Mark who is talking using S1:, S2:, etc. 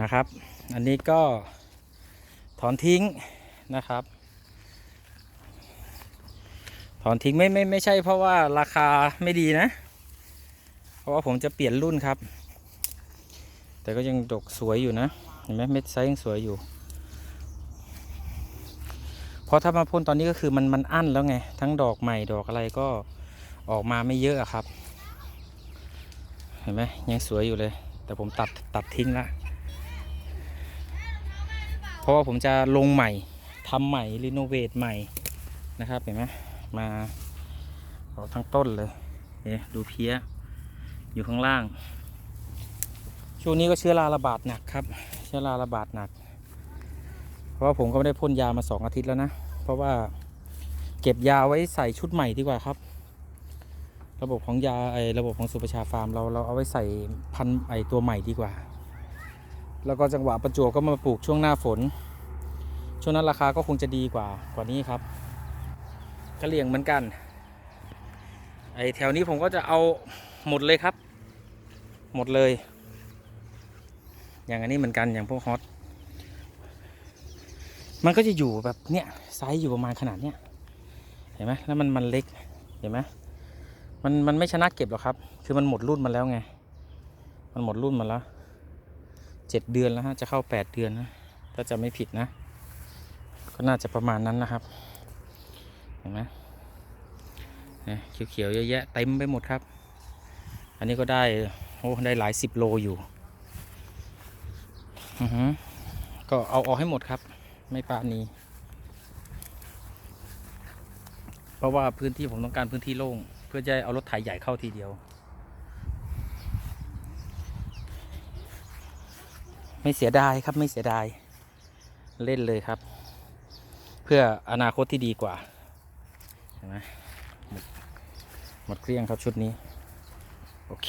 S1: นะครับ อันนี้ก็ถอนทิ้งนะครับ ถอนทิ้งไม่ไม่ไม่ใช่เพราะว่าราคาไม่ดีนะ เพราะว่าผมจะเปลี่ยนรุ่นครับ แต่ก็ยังดกสวยอยู่นะ เห็นไหมเม็ดไซส์ยังสวยอยู่ เพราะถ้ามาพ่นตอนนี้ก็คือมันมันอั้นแล้วไง ทั้งดอกใหม่ดอกอะไรก็ออกมาไม่เยอะครับ เห็นไหมยังสวยอยู่เลย แต่ผมตัดตัดทิ้งละเพ ราะว่าผมจะลงใหม่ทำใหม่รีโนเวทใหม่นะครับเห็นไหมมาเอาทั้งต้นเลยเอ๊ดูเพี้ยอยู่ข้างล่าง ช่วงนี้ก็เชื้อราระบาดหนักครับ เชื้อราระบาดหนัก เพราะว่าผมก็ไม่ได้พ่นยามาสองอาทิตย์แล้วนะ เพราะว่าเก็บยาไว้ใส่ชุดใหม่ดีกว่าครับ ระบบของยาไอระบบของสุประชาฟาร์มเราเราเอาไว้ใส่พันไอตัวใหม่ดีกว่า แล้วก็จังหวะประจวบก็มาปลูกช่วงหน้าฝน ช่วงนั้นราคาก็คงจะดีกว่ากว่านี้ครับกระเหลี่ยงเหมือนกัน ไอแถวนี้ผมก็จะเอาหมดเลยครับ หมดเลย อย่างอันนี้เหมือนกันอย่างพวกฮอตมันก็จะอยู่แบบเนี้ยไซส์อยู่ประมาณขนาดเนี้ยเห็นไหมแล้วมันมันเล็กเห็นไหมมันมันไม่ชนะเก็บหรอกครับ คือมันหมดรุ่นมาแล้วไง มันหมดรุ่นมาแล้ว เจ็ดเดือนแล้วฮะจะเข้าแปดเดือนนะถ้าจะไม่ผิดนะ ก็น่าจะประมาณนั้นนะครับ เห็นไหมเนี่ยเขียวๆเยอะแยะเต็มไปหมดครับ อันนี้ก็ได้โอ้ได้หลายสิบโลอยู่ก็เอาออกให้หมดครับ ไม่ปาณีเพราะว่าพื้นที่ผมต้องการพื้นที่โล่ง เพื่อจะเอารถไถใหญ่เข้าทีเดียว ไม่เสียดายครับไม่เสียดาย เล่นเลยครับ เพื่ออนาคตที่ดีกว่าเห็นไหมหมดหมดเกลี้ยงครับชุดนี้ โอเค